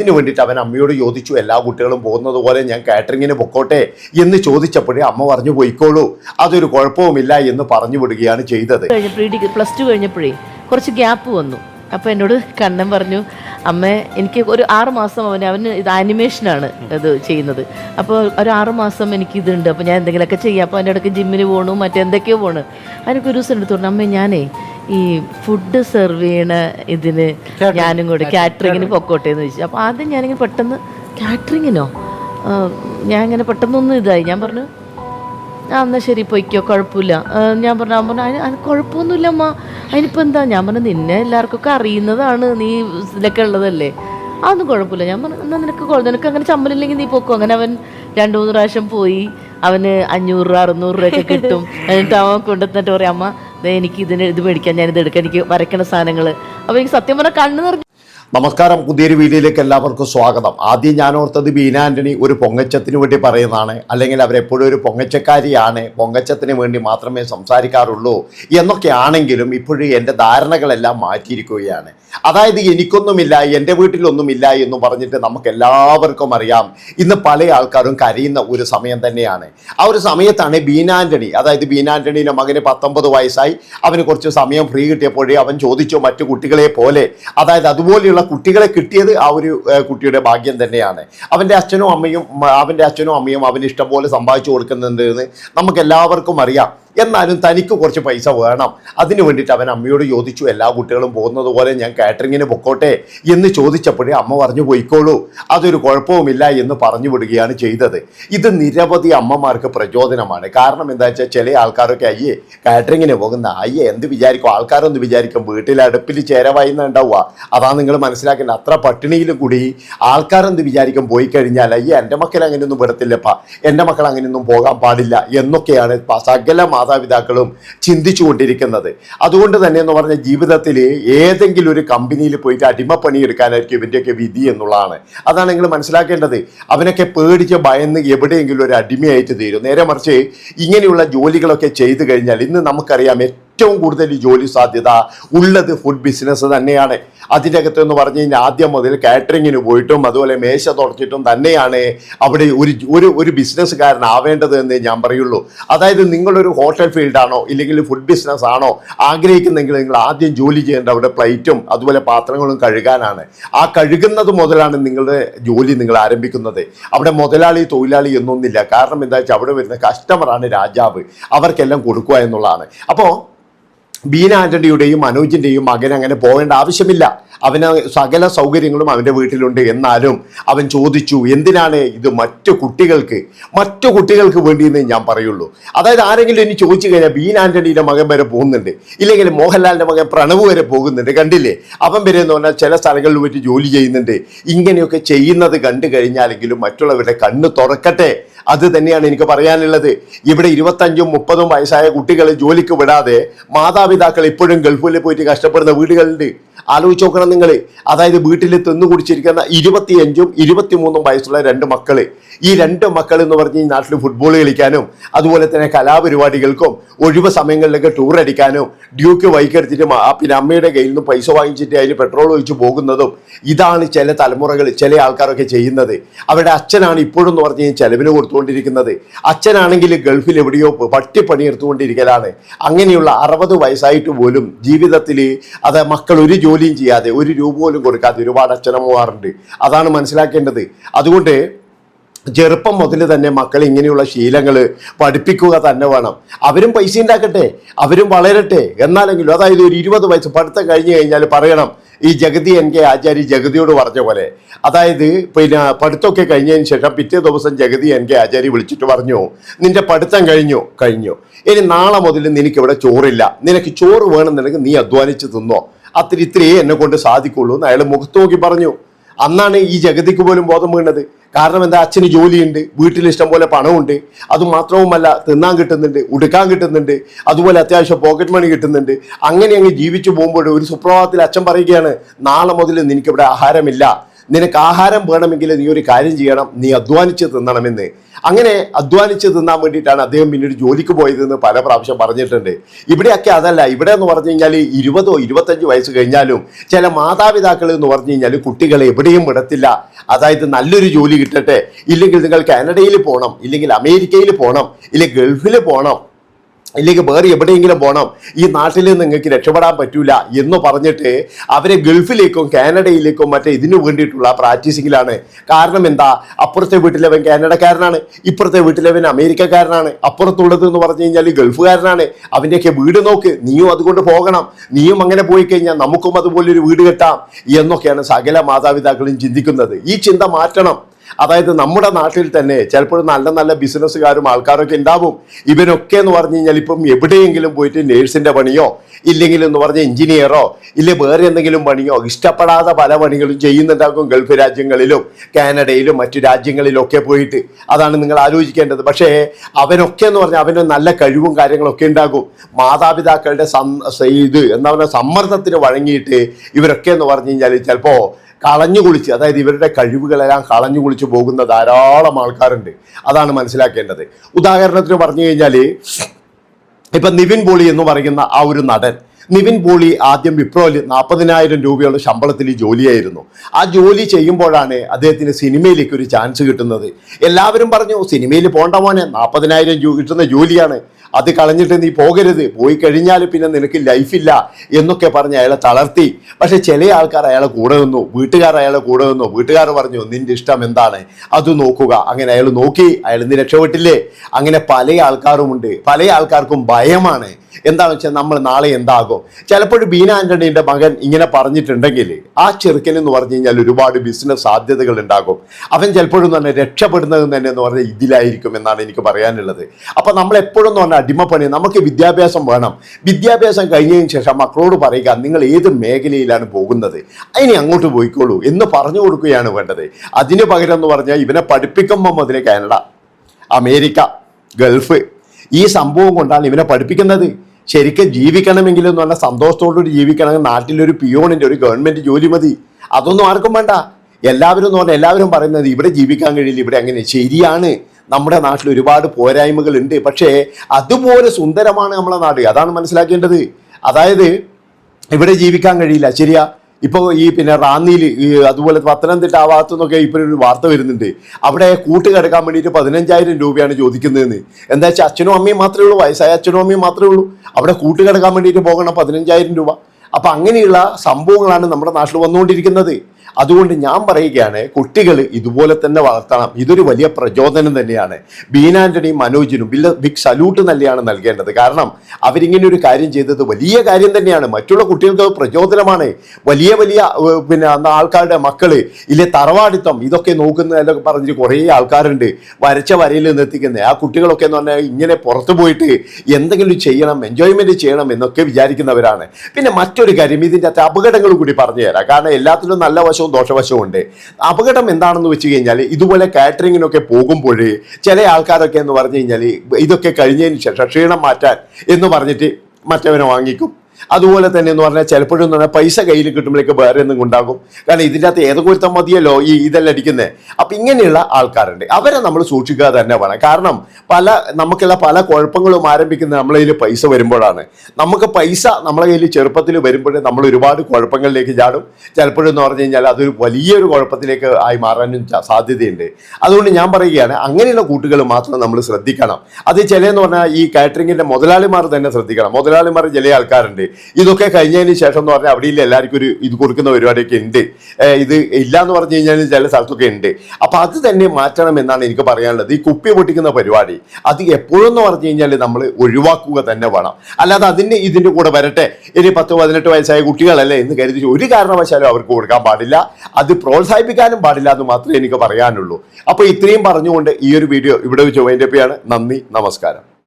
അതിന് വേണ്ടിയിട്ട് അവൻ അമ്മയോട് ചോദിച്ചു എല്ലാ കുട്ടികളും പോകുന്നത് പോലെ ഞാൻ കാറ്ററിങ്ങിന് പൊക്കോട്ടെ? എന്ന് ചോദിച്ചപ്പോഴേ അമ്മ പറഞ്ഞു പോയിക്കോളൂ. അതൊരു കുഴപ്പവുമില്ല എന്ന് പറഞ്ഞു വിടുകയാണ് ചെയ്തത്. പ്ലസ് ടു കഴിഞ്ഞപ്പോഴേ കുറച്ച് ഗ്യാപ്പ് വന്നു. അപ്പോൾ എന്നോട് കണ്ണൻ പറഞ്ഞു അമ്മ എനിക്ക് ഒരു ആറ് മാസം അവന് അവന് ഇത് ആനിമേഷനാണ് ഇത് ചെയ്യുന്നത്. അപ്പോൾ ഒരു ആറ് മാസം എനിക്ക് ഇതുണ്ട്. അപ്പോൾ ഞാൻ എന്തെങ്കിലുമൊക്കെ ചെയ്യാം. അപ്പോൾ അതിന്റെ ഇടയ്ക്ക് ജിമ്മിന് പോകണു മറ്റെന്തൊക്കെയോ പോകണം അതിനൊക്കെ ഒരു ദിവസം എടുത്തു പറഞ്ഞു അമ്മ ഞാനേ ഈ ഫുഡ് സെർവ് ചെയ്യണ ഇതിന് ഞാനും കൂടെ കാറ്ററിങ്ങിന് പൊക്കോട്ടെ എന്ന് ചോദിച്ചു. അപ്പോൾ ആദ്യം ഞാനിങ്ങനെ പെട്ടെന്ന് കാറ്ററിങ്ങിനോ ഞാൻ ഇങ്ങനെ പെട്ടെന്നൊന്നും ഇതായി. ഞാൻ പറഞ്ഞു ആ എന്നാൽ ശരി പൊയ്ക്കോ കുഴപ്പമില്ല. ഞാൻ പറഞ്ഞു ഞാൻ പറഞ്ഞു അതിന് അത് കുഴപ്പമൊന്നുമില്ല അമ്മ. അതിനിപ്പോൾ എന്താ? ഞാൻ പറഞ്ഞു നിന്നെ എല്ലാവർക്കൊക്കെ അറിയുന്നതാണ് നീ ഇതിലൊക്കെ ഉള്ളതല്ലേ? അതൊന്നും കുഴപ്പമില്ല. ഞാൻ പറഞ്ഞു എന്നാൽ നിനക്ക് നിനക്ക് അങ്ങനെ ചമ്മലില്ലെങ്കിൽ നീ പൊക്കോ? അങ്ങനെ അവൻ രണ്ട് മൂന്ന് പ്രാവശ്യം പോയി. അവന് അഞ്ഞൂറ് രൂപ അറുന്നൂറ് രൂപയൊക്കെ കിട്ടും. എന്നിട്ട് അവൻ കൊണ്ടുവന്നിട്ട് പറയാം അമ്മ എനിക്ക് ഇതിന് ഇത് മേടിക്കാൻ ഞാനിത് എടുക്കാം. എനിക്ക് വരയ്ക്കണ സാധനങ്ങൾ അപ്പോൾ എനിക്ക് സത്യം പറഞ്ഞാൽ കണ്ണു നിറഞ്ഞു നമസ്കാരം പുതിയൊരു വീഡിയോയിലേക്ക് എല്ലാവർക്കും സ്വാഗതം. ആദ്യം ഞാൻ ഓർത്തത് ബീന ആന്റണി ഒരു പൊങ്ങച്ചത്തിന് വേണ്ടി പറയുന്നതാണ്. അല്ലെങ്കിൽ അവരെപ്പോഴും ഒരു പൊങ്ങച്ചക്കാരിയാണ്. പൊങ്ങച്ചത്തിന് വേണ്ടി മാത്രമേ സംസാരിക്കാറുള്ളൂ എന്നൊക്കെയാണെങ്കിലും ഇപ്പോഴും എന്റെ ധാരണകളെല്ലാം മാറ്റിയിരിക്കുകയാണ്. അതായത് എനിക്കൊന്നുമില്ല എന്റെ വീട്ടിലൊന്നുമില്ല എന്ന് പറഞ്ഞിട്ട് നമുക്ക് എല്ലാവർക്കും അറിയാം. ഇന്ന് പല ആൾക്കാരും കരയുന്ന ഒരു സമയം തന്നെയാണ്. ആ ഒരു സമയത്താണ് ബീന ആന്റണി. അതായത് ബീന ആന്റണീന്റെ മകന് പത്തൊമ്പത് വയസ്സായി. അവന് കുറച്ച് സമയം ഫ്രീ കിട്ടിയപ്പോഴേ അവൻ ചോദിച്ചു മറ്റു കുട്ടികളെ പോലെ. അതായത് അതുപോലെയുള്ള കുട്ടികളെ കിട്ടിയത് ആ ഒരു കുട്ടിയുടെ ഭാഗ്യം തന്നെയാണ്. അവന്റെ അച്ഛനും അമ്മയും അവന്റെ അച്ഛനും അമ്മയും അവന് ഇഷ്ടംപോലെ സമ്പാദിച്ചു കൊടുക്കുന്നുണ്ട് എന്ന് നമുക്ക് എല്ലാവർക്കും അറിയാം. എന്നാലും തനിക്ക് കുറച്ച് പൈസ വേണം. അതിന് വേണ്ടിയിട്ട് അവൻ അമ്മയോട് ചോദിച്ചു എല്ലാ കുട്ടികളും പോകുന്നത് പോലെ ഞാൻ കാറ്ററിങ്ങിന് പൊക്കോട്ടെ? എന്ന് ചോദിച്ചപ്പോഴേ അമ്മ പറഞ്ഞു പോയിക്കോളൂ. അതൊരു കുഴപ്പവുമില്ല എന്ന് പറഞ്ഞു വിടുകയാണ് ചെയ്തത്. ഇത് നിരവധി അമ്മമാർക്ക് പ്രചോദനമാണ്. കാരണം എന്താ വെച്ചാൽ ചില ആൾക്കാരൊക്കെ അയ്യേ കാറ്ററിങ്ങിന് പോകുന്ന അയ്യേ എന്ത് വിചാരിക്കും? ആൾക്കാരൊന്ന് വിചാരിക്കും വീട്ടിൽ അടുപ്പിൽ ചേരവായി ഉണ്ടാവുക. അതാ നിങ്ങൾ മനസ്സിലാക്കേണ്ട അത്ര പട്ടിണിയിലും കൂടി ആൾക്കാരെന്ത് വിചാരിക്കും? പോയി കഴിഞ്ഞാൽ അയ്യേ എന്റെ മക്കൾ അങ്ങനെയൊന്നും വിടത്തില്ലപ്പാ എന്റെ മക്കൾ അങ്ങനെയൊന്നും പോകാൻ പാടില്ല എന്നൊക്കെയാണ് സകലമാണ് സകല മാതാപിതാക്കളും ചിന്തിച്ചു കൊണ്ടിരിക്കുന്നത് അതുകൊണ്ട് തന്നെ എന്ന് പറഞ്ഞ ജീവിതത്തിൽ ഏതെങ്കിലും ഒരു കമ്പനിയിൽ പോയിട്ട് അടിമപ്പണി എടുക്കാനായിരിക്കും ഇവന്റെയൊക്കെ വിധി എന്നുള്ളതാണ്. അതാണ് നിങ്ങൾ മനസ്സിലാക്കേണ്ടത്. അവനൊക്കെ പേടിച്ച് ഭയന്ന് എവിടെയെങ്കിലും ഒരു അടിമയായിട്ട് തീരും. നേരെ മറിച്ച് ഇങ്ങനെയുള്ള ജോലികളൊക്കെ ചെയ്തു കഴിഞ്ഞാൽ ഇന്ന് നമുക്കറിയാം ഏറ്റവും കൂടുതൽ ജോലി സാധ്യത ഉള്ളത് ഫുഡ് ബിസിനസ് തന്നെയാണ്. അതിന്റെ അകത്ത് എന്ന് പറഞ്ഞു കഴിഞ്ഞാൽ ആദ്യം മുതൽ കാറ്ററിങ്ങിന് പോയിട്ടും അതുപോലെ മേശ തുടച്ചിട്ടും തന്നെയാണ് അവിടെ ഒരു ഒരു ഒരു ബിസിനസ്സുകാരനാവേണ്ടത് എന്ന് ഞാൻ പറയുള്ളൂ. അതായത് നിങ്ങളൊരു ഹോട്ടൽ ഫീൽഡാണോ ഇല്ലെങ്കിൽ ഫുഡ് ബിസിനസ് ആണോ ആഗ്രഹിക്കുന്നെങ്കിൽ നിങ്ങൾ ആദ്യം ജോലി ചെയ്യേണ്ട അവിടെ പ്ലേറ്റും അതുപോലെ പാത്രങ്ങളും കഴുകാനാണ്. ആ കഴുകുന്നത് മുതലാണ് നിങ്ങളുടെ ജോലി നിങ്ങൾ ആരംഭിക്കുന്നത്. അവിടെ മുതലാളി തൊഴിലാളി എന്നൊന്നില്ല. കാരണം എന്താ വെച്ചാൽ അവിടെ വരുന്ന കസ്റ്റമറാണ് രാജാവ്. അവർക്കെല്ലാം കൊടുക്കുക എന്നുള്ളതാണ്. അപ്പോൾ ബീന ആന്റണിയുടെയും മനോജിന്റെയും മകൻ അങ്ങനെ പോകേണ്ട ആവശ്യമില്ല. അവന് സകല സൗകര്യങ്ങളും അവന്റെ വീട്ടിലുണ്ട്. എന്നാലും അവൻ ചോദിച്ചു എന്തിനാണ് ഇത് മറ്റു കുട്ടികൾക്ക്? മറ്റു കുട്ടികൾക്ക് വേണ്ടിയെന്ന് ഞാൻ പറയുള്ളൂ. അതായത് ആരെങ്കിലും ഇനി ചോദിച്ചു കഴിഞ്ഞാൽ ബീന ആന്റണിയുടെ മകൻ വരെ പോകുന്നുണ്ട്. ഇല്ലെങ്കിൽ മോഹൻലാലിന്റെ മകൻ പ്രണവ് വരെ പോകുന്നുണ്ട്. കണ്ടില്ലേ? അവൻ വരെ എന്ന് പറഞ്ഞാൽ ചില സ്ഥലങ്ങളിൽ പോയിട്ട് ജോലി ചെയ്യുന്നുണ്ട്. ഇങ്ങനെയൊക്കെ ചെയ്യുന്നത് കണ്ടു കഴിഞ്ഞാലെങ്കിലും മറ്റുള്ളവരുടെ കണ്ണ് തുറക്കട്ടെ. അത് തന്നെയാണ് എനിക്ക് പറയാനുള്ളത്. ഇവിടെ ഇരുപത്തഞ്ചും മുപ്പതും വയസ്സായ കുട്ടികളെ ജോലിക്ക് വിടാതെ മാതാപിതാക്കൾ ഇപ്പോഴും ഗൾഫിൽ പോയിട്ട് കഷ്ടപ്പെടുന്ന വീടുകളുണ്ട്. ആലോചിച്ച് നോക്കണം നിങ്ങൾ അതായത് വീട്ടിൽ തിന്നു കുടിച്ചിരിക്കുന്ന ഇരുപത്തിയഞ്ചും ഇരുപത്തിമൂന്നും വയസ്സുള്ള രണ്ട് മക്കൾ ഈ രണ്ട് മക്കൾ എന്ന് പറഞ്ഞ് ഈ നാട്ടിൽ ഫുട്ബോൾ കളിക്കാനും അതുപോലെ തന്നെ കലാപരിപാടികൾക്കും ഒഴിവ് സമയങ്ങളിലൊക്കെ ടൂർ അടിക്കാനും ഡ്യൂക്ക് ആ പിന്നെ അമ്മയുടെ കയ്യിൽ നിന്ന് പൈസ വാങ്ങിച്ചിട്ട് അതിന് പെട്രോൾ ഒഴിച്ച് പോകുന്നതും ഇതാണ് ചില തലമുറകൾ ചില ആൾക്കാരൊക്കെ ചെയ്യുന്നത്. അവരുടെ അച്ഛനാണ് ഇപ്പോഴും എന്ന് പറഞ്ഞ് ചെലവിന് കൊടുത്തുകൊണ്ടിരിക്കുന്നത്. അച്ഛനാണെങ്കിൽ ഗൾഫിൽ എവിടെയോ പട്ടി പട്ടിപ്പണി എടുത്തുകൊണ്ടിരിക്കലാണ് അങ്ങനെയുള്ള അറുപത് വയസ്സായിട്ട് പോലും ജീവിതത്തിൽ അത് മക്കൾ ഒരു ജോലിയും ചെയ്യാതെ ഒരു രൂപ പോലും കൊടുക്കാതെ ഒരുപാട് അച്ഛനമ്മമാരുണ്ട് അതാണ് മനസ്സിലാക്കേണ്ടത്. അതുകൊണ്ട് ചെറുപ്പം മുതൽ തന്നെ മക്കൾ ഇങ്ങനെയുള്ള ശീലങ്ങൾ പഠിപ്പിക്കുക തന്നെ വേണം. അവരും പൈസ ഉണ്ടാക്കട്ടെ അവരും വളരട്ടെ. എന്നാലെങ്കിലും അതായത് ഒരു ഇരുപത് വയസ്സ് പഠിത്തം കഴിഞ്ഞു കഴിഞ്ഞാൽ പറയണം ഈ ജഗതി എൻ കെ ആചാരി ജഗതിയോട് പറഞ്ഞ പോലെ. അതായത് പിന്നെ പഠിത്തമൊക്കെ കഴിഞ്ഞതിന് ശേഷം പിറ്റേ ദിവസം ജഗതി എൻ കെ ആചാരി വിളിച്ചിട്ട് പറഞ്ഞു നിന്റെ പഠിത്തം കഴിഞ്ഞു. കഴിഞ്ഞു. ഇനി നാളെ മുതൽ നിനക്ക് ഇവിടെ ചോറില്ല. നിനക്ക് ചോറ് വേണമെന്നുണ്ടെങ്കിൽ നീ അധ്വാനിച്ച് തിന്നോ. അത്ര ഇത്രയേ എന്നെ കൊണ്ട് സാധിക്കുള്ളൂ എന്ന് അയാൾ മുഖത്ത് നോക്കി പറഞ്ഞു. അന്നാണ് ഈ ജഗതിക്ക് പോലും ബോധം വീണത്. കാരണം എന്താ? അച്ഛന് ജോലിയുണ്ട് വീട്ടിൽ ഇഷ്ടം പോലെ പണമുണ്ട് അത് മാത്രവുമല്ല തിന്നാൻ കിട്ടുന്നുണ്ട് ഉടുക്കാൻ കിട്ടുന്നുണ്ട്. അതുപോലെ അത്യാവശ്യം പോക്കറ്റ് മണി കിട്ടുന്നുണ്ട്. അങ്ങനെ അങ്ങ് ജീവിച്ചു പോകുമ്പോൾ ഒരു സുപ്രഭാതത്തിൽ അച്ഛൻ പറയുകയാണ് നാളെ മുതൽ നിനക്കിവിടെ ആഹാരമില്ല. നിനക്ക് ആഹാരം വേണമെങ്കിൽ നീ ഒരു കാര്യം ചെയ്യണം. നീ അധ്വാനിച്ച് തിന്നണമെന്ന്. അങ്ങനെ അധ്വാനിച്ച് തിന്നാൻ വേണ്ടിയിട്ടാണ് അദ്ദേഹം പിന്നീട് ജോലിക്ക് പോയതെന്ന് പല പ്രാവശ്യം പറഞ്ഞിട്ടുണ്ട്. ഇവിടെയൊക്കെ അതല്ല. ഇവിടെ എന്ന് പറഞ്ഞു കഴിഞ്ഞാൽ ഇരുപതോ ഇരുപത്തഞ്ച് വയസ്സ് കഴിഞ്ഞാലും ചില മാതാപിതാക്കൾ എന്ന് പറഞ്ഞു കഴിഞ്ഞാൽ കുട്ടികളെ എവിടെയും വിടത്തില്ല. അതായത് നല്ലൊരു ജോലി കിട്ടട്ടെ. ഇല്ലെങ്കിൽ നിങ്ങൾ കാനഡയിൽ പോകണം ഇല്ലെങ്കിൽ അമേരിക്കയിൽ പോകണം ഇല്ലെങ്കിൽ ഗൾഫിൽ പോകണം ഇല്ലെങ്കിൽ വേറെ എവിടെയെങ്കിലും പോകണം ഈ നാട്ടിൽ നിങ്ങൾക്ക് രക്ഷപ്പെടാൻ പറ്റൂല എന്ന് പറഞ്ഞിട്ട് അവരെ ഗൾഫിലേക്കും കാനഡയിലേക്കും മറ്റേ ഇതിനു വേണ്ടിയിട്ടുള്ള പ്രാക്ടീസിങ്ങിലാണ്. കാരണം എന്താ? അപ്പുറത്തെ വീട്ടിലവൻ കാനഡക്കാരനാണ് ഇപ്പുറത്തെ വീട്ടിലവൻ അമേരിക്കക്കാരനാണ്. അപ്പുറത്തുള്ളത് എന്ന് പറഞ്ഞു കഴിഞ്ഞാൽ ഗൾഫുകാരനാണ്. അവന്റെയൊക്കെ വീട് നോക്ക് നീയും അതുകൊണ്ട് പോകണം. നീയും അങ്ങനെ പോയി കഴിഞ്ഞാൽ നമുക്കും അതുപോലൊരു വീട് കെട്ടാം എന്നൊക്കെയാണ് സകല മാതാപിതാക്കളും ചിന്തിക്കുന്നത്. ഈ ചിന്ത മാറ്റണം. അതായത് നമ്മുടെ നാട്ടിൽ തന്നെ ചിലപ്പോൾ നല്ല നല്ല ബിസിനസ്സുകാരും ആൾക്കാരൊക്കെ ഉണ്ടാവും. ഇവരൊക്കെ എന്ന് പറഞ്ഞു കഴിഞ്ഞാൽ ഇപ്പം എവിടെയെങ്കിലും പോയിട്ട് നേഴ്സിന്റെ പണിയോ ഇല്ലെങ്കിൽ എന്ന് പറഞ്ഞ എഞ്ചിനീയറോ ഇല്ലെ വേറെ എന്തെങ്കിലും പണിയോ ഇഷ്ടപ്പെടാതെ പല പണികളും ചെയ്യുന്നുണ്ടാകും ഗൾഫ് രാജ്യങ്ങളിലും കാനഡയിലും മറ്റു രാജ്യങ്ങളിലും ഒക്കെ പോയിട്ട്. അതാണ് നിങ്ങൾ ആലോചിക്കേണ്ടത്. പക്ഷേ അവനൊക്കെ എന്ന് പറഞ്ഞാൽ അവന് നല്ല കഴിവും കാര്യങ്ങളൊക്കെ ഉണ്ടാകും. മാതാപിതാക്കളുടെ ഇത് എന്താ പറയുക സമ്മർദ്ദത്തിന് വഴങ്ങിയിട്ട് ഇവരൊക്കെ എന്ന് പറഞ്ഞു കഴിഞ്ഞാൽ ചിലപ്പോൾ കളഞ്ഞു കുളിച്ച് അതായത് ഇവരുടെ കഴിവുകളെല്ലാം കളഞ്ഞു കുളിച്ച് പോകുന്ന ധാരാളം ആൾക്കാരുണ്ട്. അതാണ് മനസ്സിലാക്കേണ്ടത്. ഉദാഹരണത്തിന് പറഞ്ഞു കഴിഞ്ഞാൽ ഇപ്പൊ നിവിൻ പോളി എന്ന് പറയുന്ന ആ ഒരു നടൻ നിവിൻ പോളി ആദ്യം വിപ്രോയിൽ നാൽപ്പതിനായിരം രൂപയുള്ള ശമ്പളത്തിൽ ജോലിയായിരുന്നു. ആ ജോലി ചെയ്യുമ്പോഴാണ് അദ്ദേഹത്തിന് സിനിമയിലേക്ക് ഒരു ചാൻസ് കിട്ടുന്നത്. എല്ലാവരും പറഞ്ഞു സിനിമയിൽ പോണ്ട മോനെ നാൽപ്പതിനായിരം കിട്ടുന്ന ജോലിയാണ്. അത് കളഞ്ഞിട്ട് നീ പോകരുത്. പോയി കഴിഞ്ഞാൽ പിന്നെ നിനക്ക് ലൈഫില്ല എന്നൊക്കെ പറഞ്ഞ് അയാളെ തളർത്തി. പക്ഷെ ചില ആൾക്കാർ അയാളെ കൂടെ നിന്നു. വീട്ടുകാർ അയാളെ കൂടെ നിന്നു. വീട്ടുകാർ പറഞ്ഞു നിന്റെ ഇഷ്ടം എന്താണ്? അത് നോക്കുക. അങ്ങനെ അയാൾ നോക്കി. അയാൾ ഇന്ന് രക്ഷപ്പെട്ടില്ലേ? അങ്ങനെ പല ആൾക്കാരുമുണ്ട്. പല ആൾക്കാർക്കും ഭയമാണ്. എന്താണെന്ന് വെച്ചാൽ നമ്മൾ നാളെ എന്താകും? ചിലപ്പോൾ ബീന ആന്റണിയുടെ മകൻ ഇങ്ങനെ പറഞ്ഞിട്ടുണ്ടെങ്കിൽ ആ ചെറുക്കൻ എന്ന് പറഞ്ഞു കഴിഞ്ഞാൽ ഒരുപാട് ബിസിനസ് സാധ്യതകൾ ഉണ്ടാകും. അവൻ ചിലപ്പോഴും തന്നെ രക്ഷപ്പെടുന്നത് തന്നെ എന്ന് പറഞ്ഞാൽ ഇതിലായിരിക്കും എന്നാണ് എനിക്ക് പറയാനുള്ളത്. അപ്പൊ നമ്മൾ എപ്പോഴും എന്ന് പറഞ്ഞാൽ അടിമപ്പണി നമുക്ക് വിദ്യാഭ്യാസം വേണം. വിദ്യാഭ്യാസം കഴിഞ്ഞതിന് ശേഷം മക്കളോട് പറയുക നിങ്ങൾ ഏത് മേഖലയിലാണ് പോകുന്നത്? അതിനെ അങ്ങോട്ട് പോയിക്കോളൂ എന്ന് പറഞ്ഞു കൊടുക്കുകയാണ് വേണ്ടത്. അതിന് പകരം എന്ന് പറഞ്ഞാൽ ഇവനെ പഠിപ്പിക്കുമ്പോൾ മുതലേ കാനഡ അമേരിക്ക ഗൾഫ് ഈ സംഭവം കൊണ്ടാണ് ഇവനെ പഠിപ്പിക്കുന്നത്. ശരിക്കും ജീവിക്കണമെങ്കിൽ പറഞ്ഞാൽ സന്തോഷത്തോടുകൂടി ജീവിക്കണമെങ്കിൽ നാട്ടിലൊരു പിയോണിന്റെ ഒരു ഗവൺമെന്റ് ജോലി മതി. അതൊന്നും ആർക്കും വേണ്ട. എല്ലാവരും എന്ന് പറഞ്ഞാൽ എല്ലാവരും പറയുന്നത് ഇവിടെ ജീവിക്കാൻ കഴിയില്ല ഇവിടെ അങ്ങനെ ശരിയാണ്. നമ്മുടെ നാട്ടിൽ ഒരുപാട് പോരായ്മകൾ ഉണ്ട്. പക്ഷേ അതുപോലെ സുന്ദരമാണ് നമ്മളെ നാട്. അതാണ് മനസ്സിലാക്കേണ്ടത്. അതായത് ഇവിടെ ജീവിക്കാൻ കഴിയില്ല. ശരിയാ ഇപ്പോൾ ഈ പിന്നെ റാന്നിയിൽ ഈ അതുപോലെ പത്തനംതിട്ട ആ ഭാഗത്തു നിന്നൊക്കെ ഇപ്പോൾ ഒരു വാർത്ത വരുന്നുണ്ട്. അവിടെ കൂട്ടുകിടക്കാൻ വേണ്ടിയിട്ട് പതിനഞ്ചായിരം രൂപയാണ് ചോദിക്കുന്നതെന്ന്. എന്താ വെച്ചാൽ അച്ഛനും അമ്മയും മാത്രമേ ഉള്ളൂ വയസ്സായ അച്ഛനും അമ്മയും മാത്രമേ ഉള്ളൂ. അവിടെ കൂട്ടുകിടക്കാൻ വേണ്ടിയിട്ട് പോകണം പതിനഞ്ചായിരം രൂപ. അപ്പം അങ്ങനെയുള്ള സംഭവങ്ങളാണ് നമ്മുടെ നാട്ടിൽ വന്നുകൊണ്ടിരിക്കുന്നത്. അതുകൊണ്ട് ഞാൻ പറയുകയാണ് കുട്ടികൾ ഇതുപോലെ തന്നെ വളർത്തണം. ഇതൊരു വലിയ പ്രചോദനം തന്നെയാണ്. ആന്റണിയും മനോജിനും വില്ല ബിഗ് സല്യൂട്ട് തന്നെയാണ് നൽകേണ്ടത്. കാരണം അവരിങ്ങനെ ഒരു കാര്യം ചെയ്തത് വലിയ കാര്യം തന്നെയാണ്. മറ്റുള്ള കുട്ടികൾക്ക് പ്രചോദനമാണ്. വലിയ വലിയ പിന്നെ ആൾക്കാരുടെ മക്കൾ ഇല്ലേ തറവാടിത്തം ഇതൊക്കെ നോക്കുന്നതിലൊക്കെ പറഞ്ഞിട്ട് കുറേ ആൾക്കാരുണ്ട് വരച്ച വരയിൽ നിർത്തിക്കുന്നത് ആ കുട്ടികളൊക്കെ എന്ന് പറഞ്ഞാൽ ഇങ്ങനെ പുറത്തു പോയിട്ട് എന്തെങ്കിലും ചെയ്യണം എൻജോയ്മെന്റ് ചെയ്യണം എന്നൊക്കെ വിചാരിക്കുന്നവരാണ്. പിന്നെ മറ്റൊരു കാര്യം ഇതിന്റെ അകത്ത് അപകടങ്ങൾ കൂടി പറഞ്ഞു തരാം. കാരണം എല്ലാത്തിലും നല്ല വശവും ദോഷവശവും ഉണ്ട്. അപകടം എന്താണെന്ന് വെച്ച് കഴിഞ്ഞാൽ ഇതുപോലെ കാറ്ററിങ്ങിനൊക്കെ പോകുമ്പോൾ ചില ആൾക്കാരൊക്കെ എന്ന് പറഞ്ഞു കഴിഞ്ഞാൽ ഇതൊക്കെ കഴിഞ്ഞതിന് ശേഷം ക്ഷീണം മാറ്റാൻ എന്ന് പറഞ്ഞിട്ട് മറ്റവനെ വാങ്ങിക്കും. അതുപോലെ തന്നെ എന്ന് പറഞ്ഞാൽ ചിലപ്പോഴും എന്ന് പറഞ്ഞാൽ പൈസ കയ്യിൽ കിട്ടുമ്പോഴേക്ക് വേറെ എന്തെങ്കിലും ഉണ്ടാകും. കാരണം ഇതിന്റെ അകത്ത് ഏതൊക്കെ മതിയല്ലോ ഈ ഇതെല്ലാം അടിക്കുന്നത് അപ്പം ഇങ്ങനെയുള്ള ആൾക്കാരുണ്ട്. അവരെ നമ്മൾ സൂക്ഷിക്കുക തന്നെ വേണം. കാരണം പല നമുക്കുള്ള പല കുഴപ്പങ്ങളും ആരംഭിക്കുന്നത് നമ്മളെ കയ്യിൽ പൈസ വരുമ്പോഴാണ്. നമുക്ക് പൈസ നമ്മളെ കയ്യിൽ ചെറുപ്പത്തിൽ വരുമ്പോഴേ നമ്മൾ ഒരുപാട് കുഴപ്പങ്ങളിലേക്ക് ചാടും. ചിലപ്പോഴെന്ന് പറഞ്ഞു കഴിഞ്ഞാൽ അതൊരു വലിയൊരു കുഴപ്പത്തിലേക്ക് ആയി മാറാനും സാധ്യതയുണ്ട്. അതുകൊണ്ട് ഞാൻ പറയുകയാണ് അങ്ങനെയുള്ള കൂട്ടുകൾ മാത്രം നമ്മൾ ശ്രദ്ധിക്കണം. അത് ചിലയെന്ന് പറഞ്ഞാൽ ഈ കാറ്ററിങ്ങിന്റെ മുതലാളിമാർ തന്നെ ശ്രദ്ധിക്കണം. മുതലാളിമാർ ചില ആൾക്കാരുണ്ട്. ഇതൊക്കെ കഴിഞ്ഞതിന് ശേഷം എന്ന് പറഞ്ഞാൽ അവിടെ ഇല്ല എല്ലാവർക്കും ഒരു ഇത് കൊടുക്കുന്ന പരിപാടിയൊക്കെ ഉണ്ട്. ഇത് ഇല്ല എന്ന് പറഞ്ഞു കഴിഞ്ഞാൽ ചില സ്ഥലത്തൊക്കെ ഉണ്ട്. അപ്പൊ അത് തന്നെ മാറ്റണം എന്നാണ് എനിക്ക് പറയാനുള്ളത്. ഈ കുപ്പി പൊട്ടിക്കുന്ന പരിപാടി അത് എപ്പോഴും എന്ന് പറഞ്ഞു കഴിഞ്ഞാൽ നമ്മൾ ഒഴിവാക്കുക തന്നെ വേണം. അല്ലാതെ അതിന് ഇതിന്റെ കൂടെ വരട്ടെ. ഇനി പത്ത് പതിനെട്ട് വയസ്സായ കുട്ടികളല്ലേ എന്ന് കരുതി ഒരു കാരണവശാലും അവർക്ക് കൊടുക്കാൻ പാടില്ല. അത് പ്രോത്സാഹിപ്പിക്കാനും പാടില്ല എന്ന് മാത്രമേ എനിക്ക് പറയാനുള്ളൂ. അപ്പോൾ ഇത്രയും പറഞ്ഞുകൊണ്ട് ഈ ഒരു വീഡിയോ ഇവിടെ വെച്ച് വൈൻഡപ്പിയാണ് നന്ദി നമസ്കാരം.